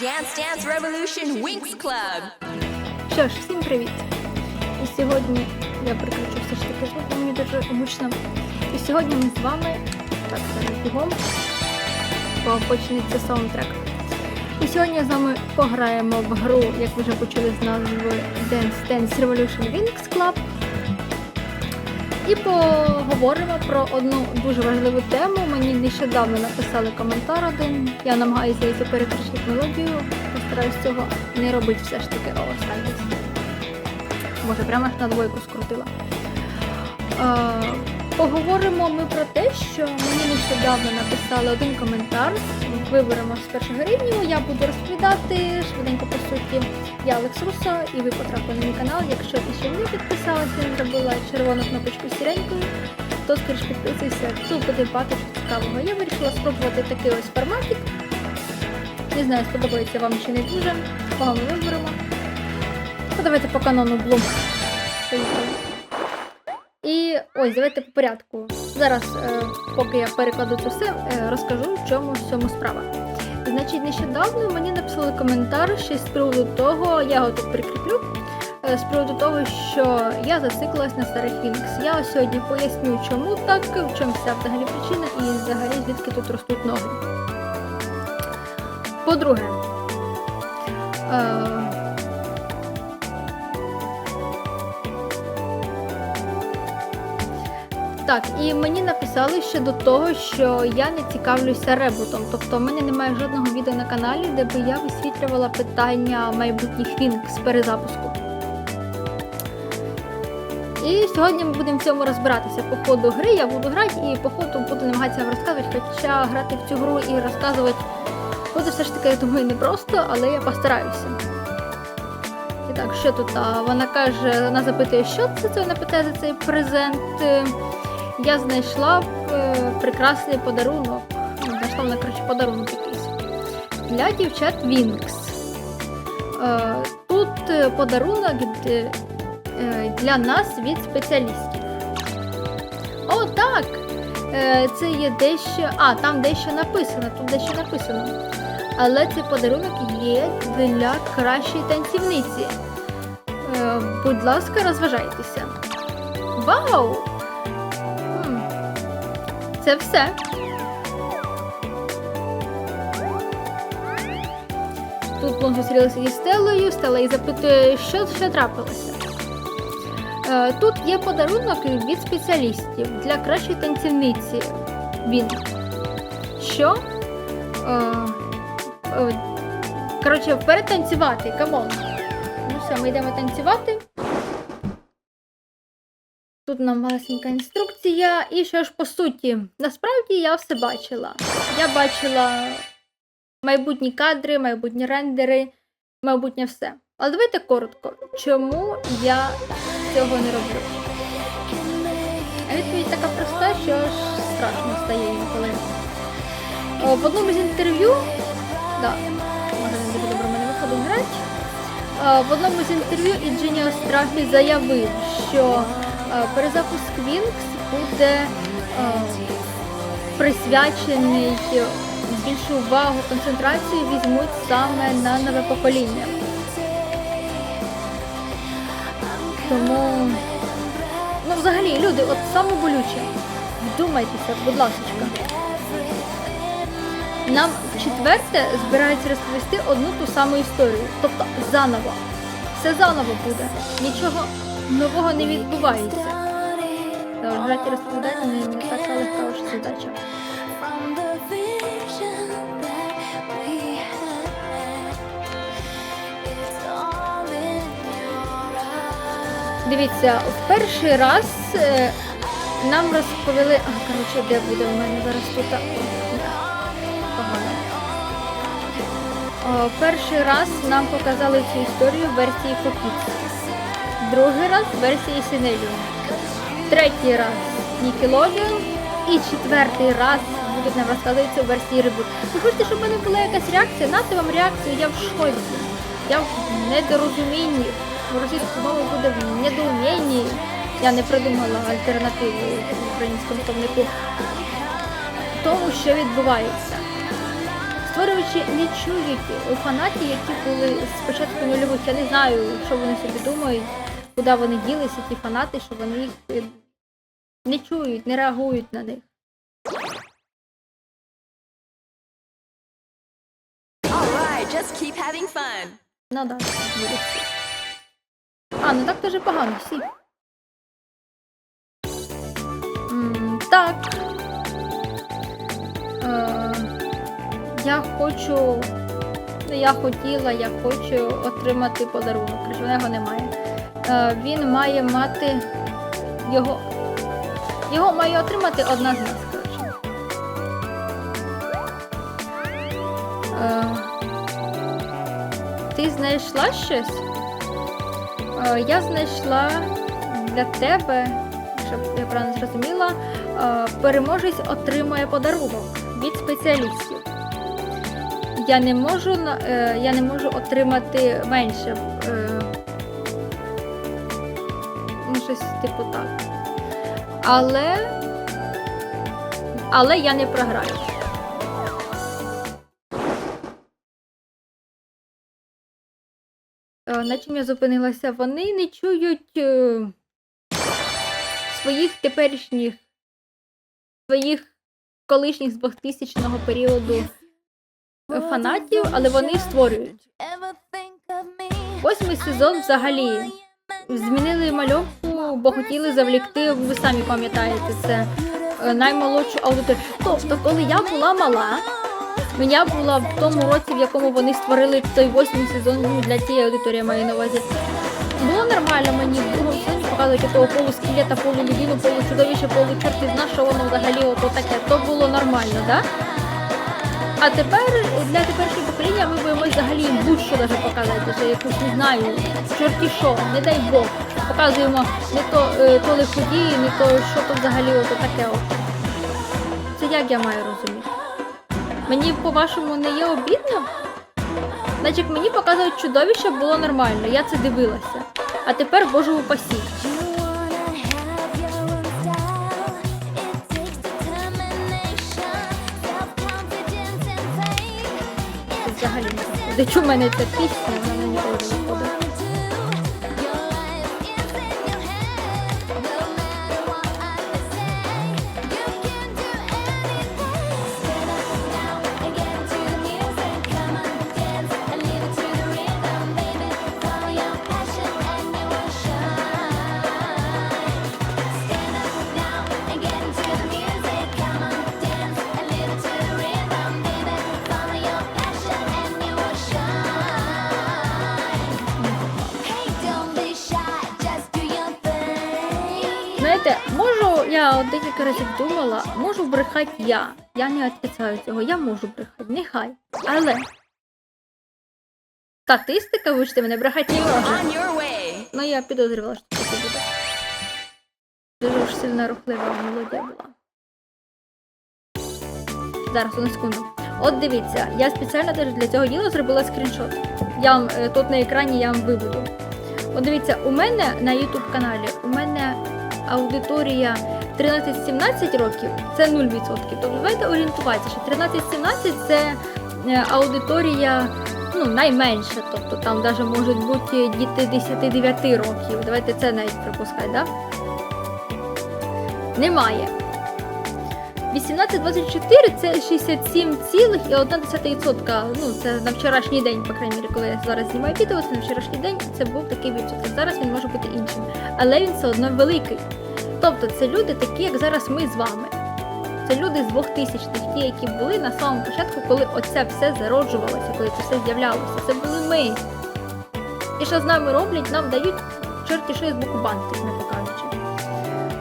Dance Dance Revolution Winx Club. Що ж, всім привіт! І сьогодні я приключу все ж таки звук, мені дуже гучно. І сьогодні ми з вами так зараз бігом бо почнеться саундтрек. І сьогодні з вами пограємо в гру, як ви вже почули з назви Dance Dance Revolution Winx Club. І поговоримо про одну дуже важливу тему. Мені нещодавно написали коментар один. Я намагаюся її перекричити мелодію. Постараюсь цього не робити все ж таки. Останній. Може, прямо ж на двойку скрутила. Поговоримо ми про те, що мені нещодавно написали один коментар. Виберемо з першого рівня. Я буду розповідати швиденько по суті. Я Алекс Руссо, і ви потрапили на мій канал. Якщо ти ще не підписалася, не зробила червону кнопочку сіренькою, то скоріш підписуйся. Тут буде багато чого цікавого. Я вирішила спробувати такий ось форматик. Не знаю, сподобається вам чи не дуже. Кого виберемо. Ну, давайте по канону Блум. Ось, давайте по порядку. Зараз, е, поки я перекладу це все, е, розкажу, в чому в цьому справа. Значить, нещодавно мені написали коментар ще з приводу того, я його тут прикріплю. е, З приводу того, що я зациклилась на старих Вінкс. Я сьогодні поясню, чому так, в чому вся взагалі причина і взагалі звідки тут ростуть ноги. По-друге, Так, і мені написали ще до того, що я не цікавлюся ребутом. Тобто в мене немає жодного відео на каналі, де би я висвітлювала питання майбутніх фінк з перезапуску. І сьогодні ми будемо в цьому розбиратися. По ходу гри я буду грати і по ходу буду намагатися вам розказувати, хоча грати в цю гру і розказувати буде все ж таки, я думаю, непросто, але я постараюся. І так, що тут? Вона каже, вона запитує, що це, це вона питає за цей презент. Я знайшла е, прекрасний подарунок. Знайшла вона, коротше, подарунок якийсь. Для дівчат Вінкс. Е, тут е, подарунок для нас від спеціалістів. О, так! Це є дещо. А, там дещо написано, тут дещо написано. Але цей подарунок є для кращої танцівниці. Будь ласка, розважайтеся. Вау! Це все. Тут Лун зустрілася зі Стеллою, Стелла її запитує, що ще трапилося. Е, Тут є подарунок від спеціалістів для кращої танцівниці. Він. Що? Е, е, Коротше, вперед танцювати, камон. Ну все, ми йдемо танцювати. Тут нам малесенька інструкція. І що ж по суті, насправді я все бачила. Я бачила майбутні кадри, майбутні рендери, майбутнє все. Але давайте коротко, чому я цього не роблю? А відповідь така проста, що аж страшно стає інколи. О, В одному з інтерв'ю, да, може не дуже добре мене виходить грати. Е, В одному з інтерв'ю Ingenious Trafi заявив, що перезапуск Wings буде е, присвячений більшу увагу, концентрацію візьмуть саме на нове покоління. Тому, ну взагалі, люди, от саме болюче, вдумайтеся, будь ласка. Нам четверте збираються розповісти одну ту саму історію, тобто заново. Все заново буде. Нічого нового не відбувається. От розповідати не, не така легка вже задача. Дивіться, в перший раз е, нам розповіли. А, коротше, де буде в мене зараз тут? Погано. О, перший раз нам показали цю історію в версії Кокіц. Другий раз версії Синеліум. Третій раз Nickelodeon. І четвертий раз будуть нам розказувати у версії Reboot. Ви хочете, щоб в мене була якась реакція? Нате вам реакцію, я в шоці. Я в недорозумінні. Російською мовою буде в недоумінні. Я не придумала альтернативу українському словнику. Тому, що відбувається. створювачі не чують у фанатів, які були з початку нульових. Я не знаю, що вони собі думають, куди вони ділися, ті фанати, що вони їх е, не чують, не реагують на них. Alright, just keep having fun. Ну да, буде. А, ну так дуже погано, всі. М, так. Е, я хочу. Ну, я хотіла, я хочу отримати подарунок. Коротше, в нього немає. Е, він має мати. Його. Його має отримати одна з нас. Е, ти знайшла щось? Е, я знайшла для тебе, щоб я правильно зрозуміла, переможець отримує подарунок від спеціалістів. Я не можу, я не можу отримати менше. Типу так. Але. Але я не програю. Е, На чим я зупинилася? Вони не чують е, своїх теперішніх, своїх колишніх з 2000-го періоду е, фанатів, але вони створюють. Восьмий сезон взагалі змінили мальовку, бо хотіли завлікти, ви самі пам'ятаєте це, е, наймолодшу аудиторію. Тобто, коли я була мала, я була в тому році, в якому вони створили той восьмий сезон ну, для тієї аудиторії, маю на увазі. Було нормально мені, в другому сезоні показують того полускелета, полулюдину, получудовище, получорти, зна, що воно взагалі ото таке. То було нормально, да? А тепер для теперішнього покоління ми боїмось взагалі будь-що даже показати, що якусь не знаю, чорті що, не дай Бог. Показуємо не то, е, то лиходії, не то що то взагалі ото таке. Це як я маю розуміти? Мені, по-вашому, не є обідно? Значить, мені показують чудовище було нормально, я це дивилася. А тепер боже упасі. Не знаю. в мене ця пісня, вона мені не от разів думала, можу брехати я. Я не відписаю цього, я можу брехати, нехай. Але статистика, вибачте мене, брехати не може. Ну, я підозрювала, що таке буде. Дуже ж сильно рухлива мелодія була. Зараз, одну секунду. От дивіться, я спеціально теж для цього діла зробила скріншот. Я вам е, тут на екрані я вам виведу. От дивіться, у мене на YouTube каналі у мене аудиторія 13-17 років це 0%. Тобто давайте орієнтуватися, що 13-17 це е, аудиторія ну, найменша. Тобто там навіть можуть бути діти 10-9 років. Давайте це навіть припускай, да? Немає. 18-24 це 67,1%. Ну, це на вчорашній день, по крайній мірі, коли я зараз знімаю відео, це на вчорашній день це був такий відсоток. Зараз він може бути іншим. Але він все одно великий. Тобто це люди такі, як зараз ми з вами. Це люди з 2000-х, ті, які були на самому початку, коли оце все зароджувалося, коли це все з'являлося. Це були ми. І що з нами роблять, нам дають чорті що з боку банки, не покажучи.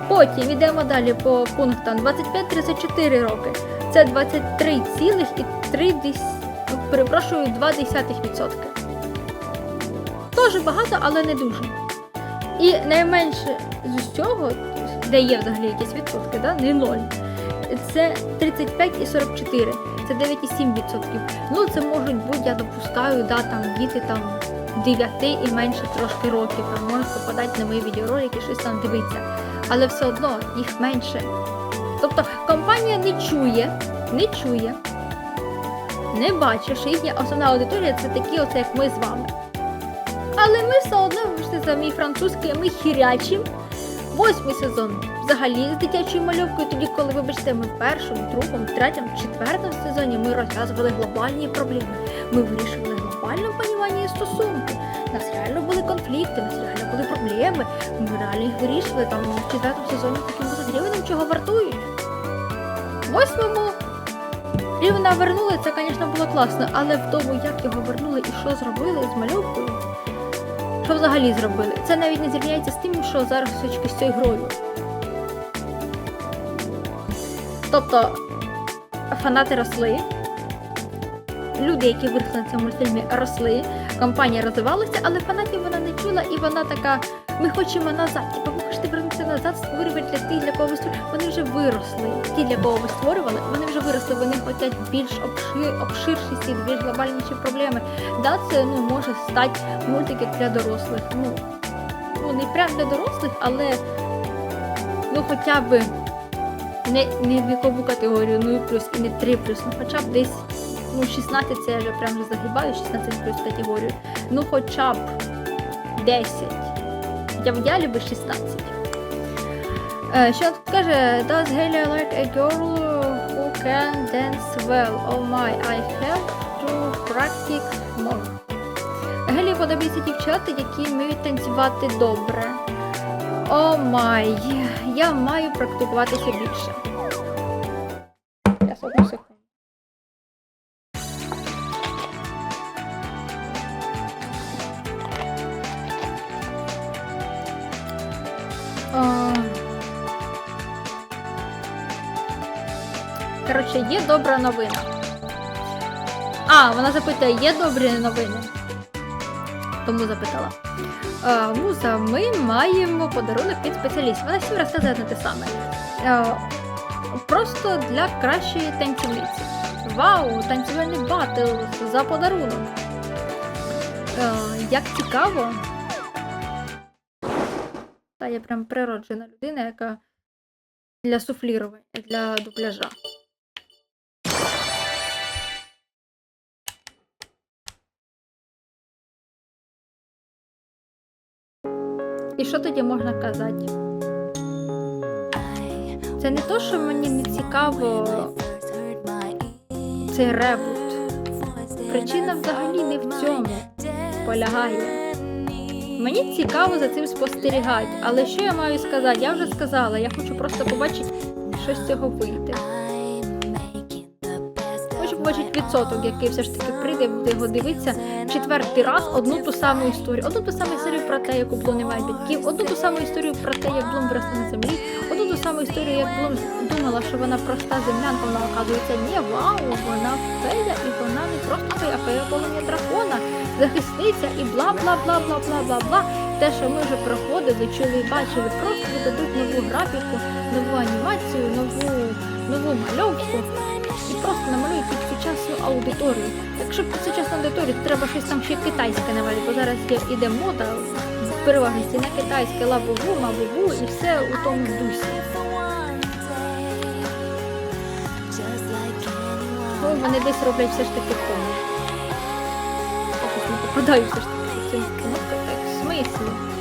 Потім йдемо далі по пунктам 25-34 роки. Це 23,3, ну, перепрошую, 2%. Теж багато, але не дуже. І найменше з усього, де є взагалі якісь відсотки, да? не 0, це 35 і 44, це 9,7%. Ну, це можуть бути, я допускаю, да, там діти там 9 і менше трошки років, там можуть попадати на мої відеоролики, щось там дивитися. Але все одно їх менше. Тобто компанія не чує, не чує не бачить, що їхня основна аудиторія це такі, оце як ми з вами. Але ми все одно, вибачте за мій французький, ми хірячим. Восьмий сезон взагалі з дитячою мальовкою, тоді, коли, вибачте, ми в першому, другому, третьому, четвертому сезоні ми розв'язували глобальні проблеми. Ми вирішували глобальне понімання стосунки. У нас реально були конфлікти, нас реально були проблеми. Ми реально їх вирішували. Там в четвертому сезоні таким розрівнем, чого вартують. Восьмому рівна вернули, це, звісно, було класно, але в тому, як його вернули і що зробили з мальовкою, що взагалі зробили? Це навіть не зрівняється з тим, що зараз сучки з цією грою. Тобто фанати росли, люди, які виросли на цьому мультфільмі, росли, компанія розвивалася, але фанатів вона не чула, і вона така: ми хочемо назад. Назад, створювати для тих, для кого ви створювали. Вони вже виросли. Ті, для кого ви створювали, вони вже виросли, вони хочуть більш обшир, обширші світ, більш глобальніші проблеми. Да, це ну, може стати мультик як для дорослих. Ну, ну не прям для дорослих, але ну хоча б не, не вікову категорію 0 плюс і не 3 плюс, ну хоча б десь ну, 16 це я вже прям загибаю 16 плюс категорію. Ну хоча б 10. Я в ідеалі би 16. Е, Що тут каже? Does Haley like a girl who can dance well? Oh my, I have to practice more. Гелі подобаються дівчата, які вміють танцювати добре. О май, я маю практикуватися більше. Зараз Коротше, є добра новина. А, вона запитує, є добрі новини? Тому запитала. А, Муза, ми маємо подарунок від спеціалістів. Вона всім розказує одне те саме. А, просто для кращої танцівниці. Вау, танцювальний батл за подарунок. А, як цікаво. Та я прям природжена людина, яка для суфлірування, для дубляжа. І що тоді можна казати? Це не то, що мені не цікаво цей ребут. Причина взагалі не в цьому полягає. Мені цікаво за цим спостерігати, але що я маю сказати? Я вже сказала, я хочу просто побачити, що з цього вийде. Відсоток, який все ж таки прийде, буде його дивитися четвертий раз одну ту саму історію. Одну ту саму історію про те, як у Блум немає батьків, одну ту саму історію про те, як Блум виросла на землі, одну ту саму історію, як Блум думала, що вона проста землянка, вона оказується, ні, вау, вона фея, і вона не просто фея, фея полум'я дракона, захисниця і бла бла бла бла бла бла бла. Те, що ми вже проходили, чули і бачили, просто додадуть нову графіку, нову анімацію, нову, нову мальовку і просто намалюють під сучасну аудиторію. Якщо під сучасну аудиторію, то треба щось там ще китайське навалити, бо зараз іде мода в переважності на китайське лабову, мабову і все у тому дусі. Ну, вони десь роблять все ж таки тому. Попадаю все ж таки в кнопку. Так, в смислі?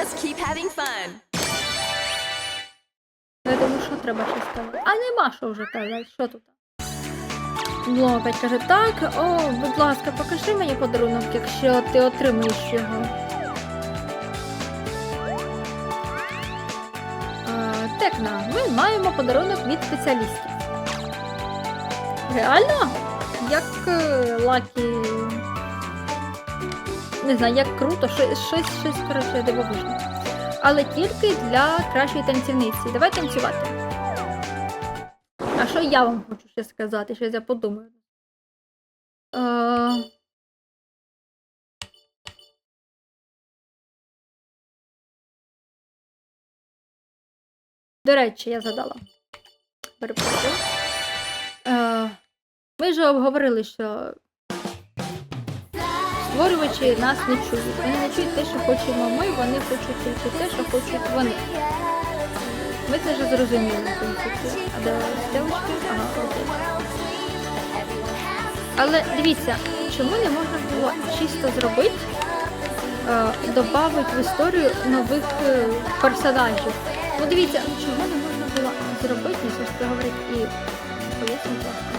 Just keep having fun. Я думаю, що треба щось сказати. А нема що вже казати, що тут? Блом опять каже, так, о, будь ласка, покажи мені подарунок, якщо ти отримуєш його. Текна, ми маємо подарунок від спеціалістів. Реально? Як е, лакі. Не знаю, як круто, щось, щось, щось коротше, дивовижне. Але тільки для кращої танцівниці. Давай танцювати. А що я вам хочу ще сказати? Щось я подумаю. Е... До речі, я задала. Перепрошую. Е... Ми ж обговорили, що створювачі нас не чують. Вони не чують те, що хочемо ми, вони хочуть тільки те, що хочуть вони. Ми це вже зрозуміли, в принципі. А де стрілочки? Ага, окей. Але дивіться, чому не можна було чисто зробити, е, додати в історію нових е, персонажів? Ну дивіться, чого не можна було зробити, не все ж це говорить і. Е,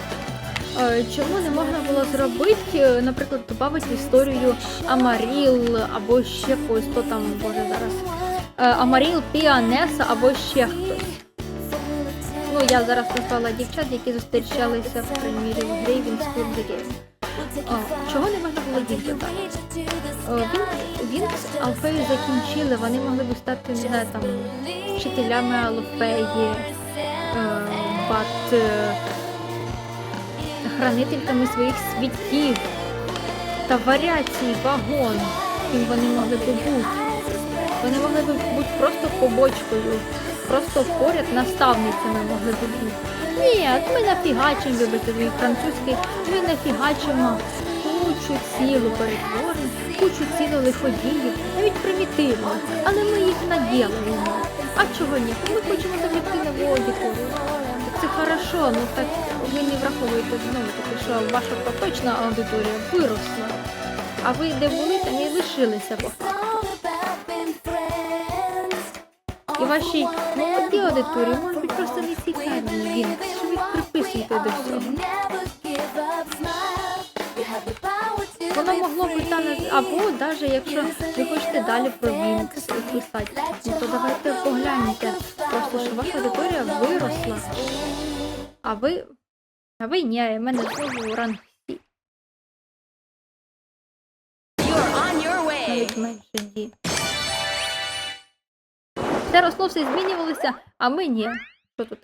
Чому не можна було зробити, е, наприклад, додати історію Амаріл або ще когось, хто там, боже, зараз. Е, Амаріл, Піанеса або ще хтось. Ну, я зараз назвала дівчат, які зустрічалися в примірі в грі Він Game. О, чого не можна було їх Він, він з Алфею закінчили, вони могли б стати, не знаю, там, вчителями Алфеї, е, бат, е, хранительками своїх світів та варіацій, вагон, ким вони могли б бути. Вони могли б бути просто побочкою, просто поряд наставницями могли б бути. Ні, ми нафігачимо, вибачте, твій французький, ми нафігачимо кучу цілу перетворень, кучу цілу лиходіїв, навіть примітивно, але ми їх наділимо. А чого ні? Ми хочемо довести нову аудиторію. Це хорошо, ну так ви не враховуєте знову таки, що ваша поточна аудиторія виросла. А ви де були, там і лишилися. І вашій молодій аудиторії може бути просто не цікаві Вінкс, що ви приписуєте до всього. Воно могло бути там, або навіть якщо ви хочете далі про Вінкс писати, то давайте погляньте. Просто що ваша аудиторія виросла. А ви. А ви ні, в мене знову ранг Сі, навіть менше Ді. Все росло, все змінювалося, а ми ні. Що тут?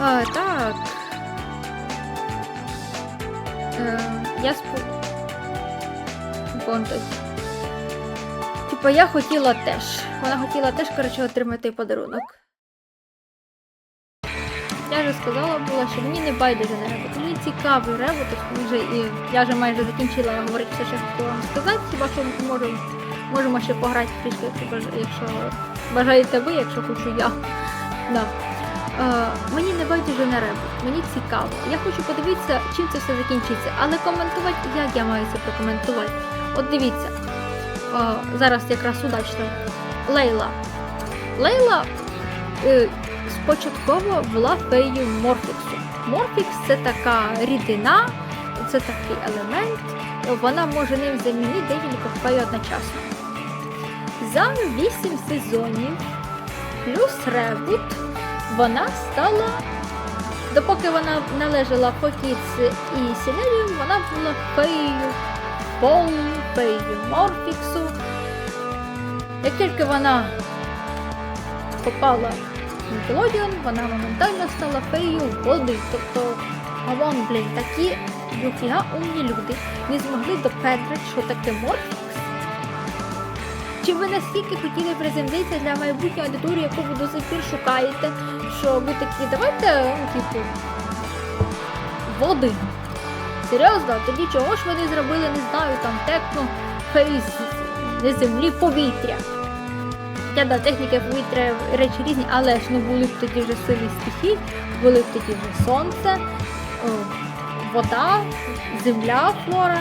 А, так. Е, я спу... Контекст. Типа я хотіла теж. Вона хотіла теж, коротше, отримати подарунок. Я вже сказала була, що мені не байдуже на ребут. Мені цікавий ребут, вже і я вже майже закінчила говорити все, що хотіла вам сказати. Хіба що можемо, можемо ще пограти трішки, якщо, баж- якщо бажаєте ви, якщо хочу я. Да. Е, мені не байдуже на ребут, мені цікаво. Я хочу подивитися, чим це все закінчиться, але коментувати, як я маю це прокоментувати. От дивіться, зараз якраз удачно. Лейла. Лейла е, спочатково була феєю Морфіксу. Морфікс це така рідина, це такий елемент. Вона може ним замінити декілька фей одночасно. За 8 сезонів плюс ребут вона стала. Допоки вона належала Фокіц і Сінеліум, вона була феєю Полу, феєю Морфіксу. Як тільки вона попала в Nickelodeon, вона моментально стала феєю води. Тобто, гавон, блін, такі дофіга умні люди не змогли допетрити, що таке Морфікс. Чи ви наскільки хотіли приземлитися для майбутньої аудиторії, яку ви до сих пір шукаєте, що ви такі, давайте, ну, типу, води. Серйозно, тоді чого ж вони зробили, не знаю, там техно, фейс, не землі, повітря. Хоча да, техніка повітря речі різні, але ж ну були б тоді вже сили стихій, були б тоді вже сонце, вода, земля, флора,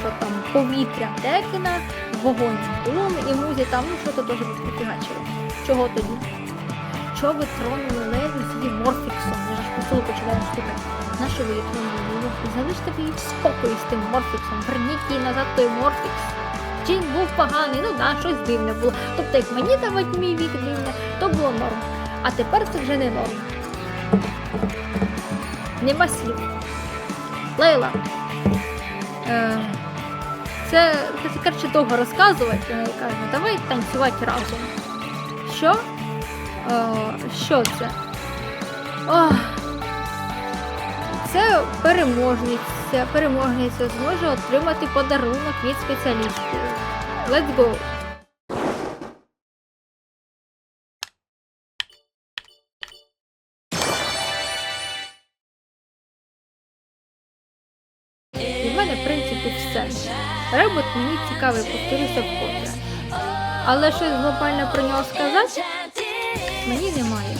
що там повітря текина, вогонь дум і музі там, ну що то теж відфігачили. Чого тоді? Чого ви тронули Леві її морфіксом? Я ж посилу починаю слухати. На що ви її тронули? Ну, Залиште ви її в спокої з тим морфіксом. Верніть їй назад той морфікс. Чи був поганий, ну да, щось дивне було. Тобто, як мені давати мій вік дивне, то було норм. А тепер це вже не норм. Нема слів. Лейла. Е, це, це коротше довго розказувати, я кажу, давай танцювати разом. Що? Е, що це? Ох, це переможниця. Переможниця зможе отримати подарунок від спеціалістів. Let's go! В мене, в принципі, все. Ребут мені цікавий, повторюся вкотре. Але щось глобально про нього сказати мені немає.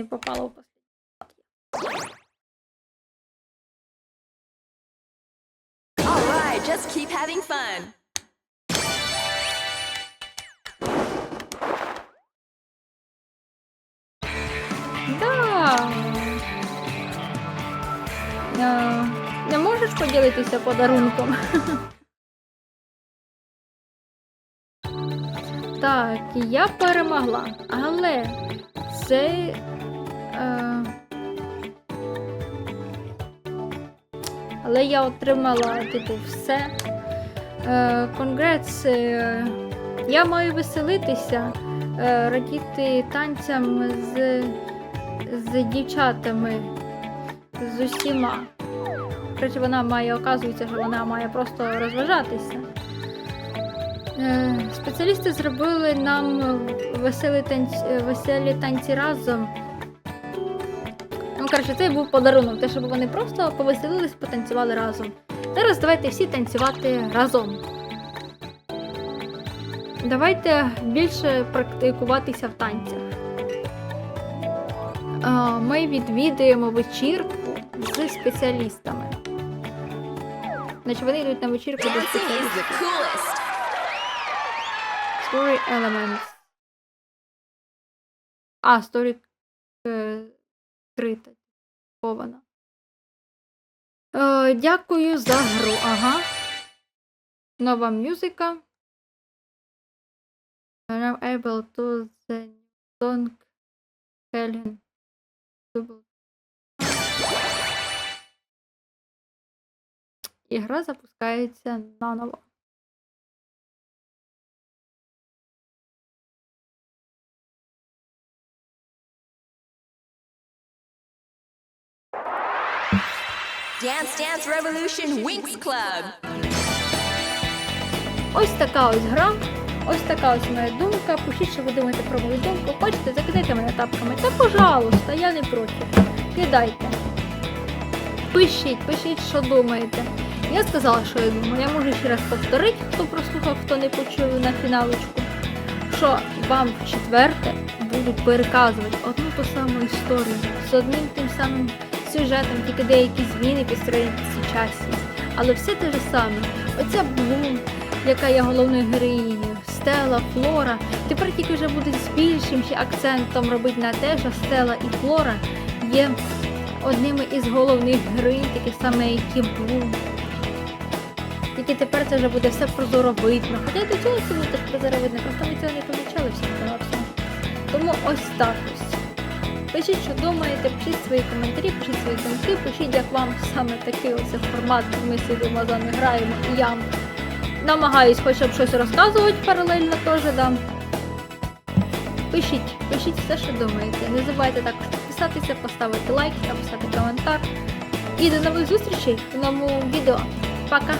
Не попало в послід. All right, just keep having fun. Да. Не можеш поділитися подарунком? Так, я перемогла, але це. Е, але я отримала, типу, все. Е, Конгрес. Я маю веселитися, е, радіти танцям з з дівчатами, з усіма. Коротше, вона має, оказується, що вона має просто розважатися. Спеціалісти зробили нам веселі танці, веселі танці разом коротше, це був подарунок, те, щоб вони просто повеселились, потанцювали разом. Зараз давайте всі танцювати разом. Давайте більше практикуватися в танцях. Ми відвідуємо вечірку з спеціалістами. Значить, вони йдуть на вечірку до спеціалістів. Story Elements. А, Story е, 30 схована. Е, Дякую за гру. Ага. Нова мюзика. I'm able to the song Helen. Ігра запускається наново. Dance Dance Revolution Winx Club. Ось така ось гра. Ось така ось моя думка. Пишіть, що ви думаєте про мою думку. Хочете, закидайте мене тапками. Та пожалуйста, я не проти. Кидайте. Пишіть, пишіть, що думаєте. Я сказала, що я думаю. Я можу ще раз повторити, хто прослухав, хто не почув на фіналочку. Що вам в четверте будуть переказувати одну ту саму історію з одним тим самим сюжетом, тільки деякі зміни підстроєні під сучасність. Але все те ж саме. Оця Блум, яка є головною героїнею, Стела, Флора. Тепер тільки вже будуть з більшим ще акцентом робити на те, що Стела і Флора є одними із головних героїнь, такі саме, як і Блум. Тільки тепер це вже буде все прозоро видно. Хоча до цього це було теж прозоро видно, просто ми цього не помічали всі. Тому ось так ось. Пишіть, що думаєте, пишіть свої коментарі, пишіть свої думки, пишіть, як вам саме такий ось формат, ми сидимо з вами граємо, і я намагаюсь хоча б щось розказувати паралельно теж дам. Пишіть, пишіть все, що думаєте. Не забувайте також підписатися, поставити лайк, написати коментар. І до нових зустрічей в новому відео. Пока!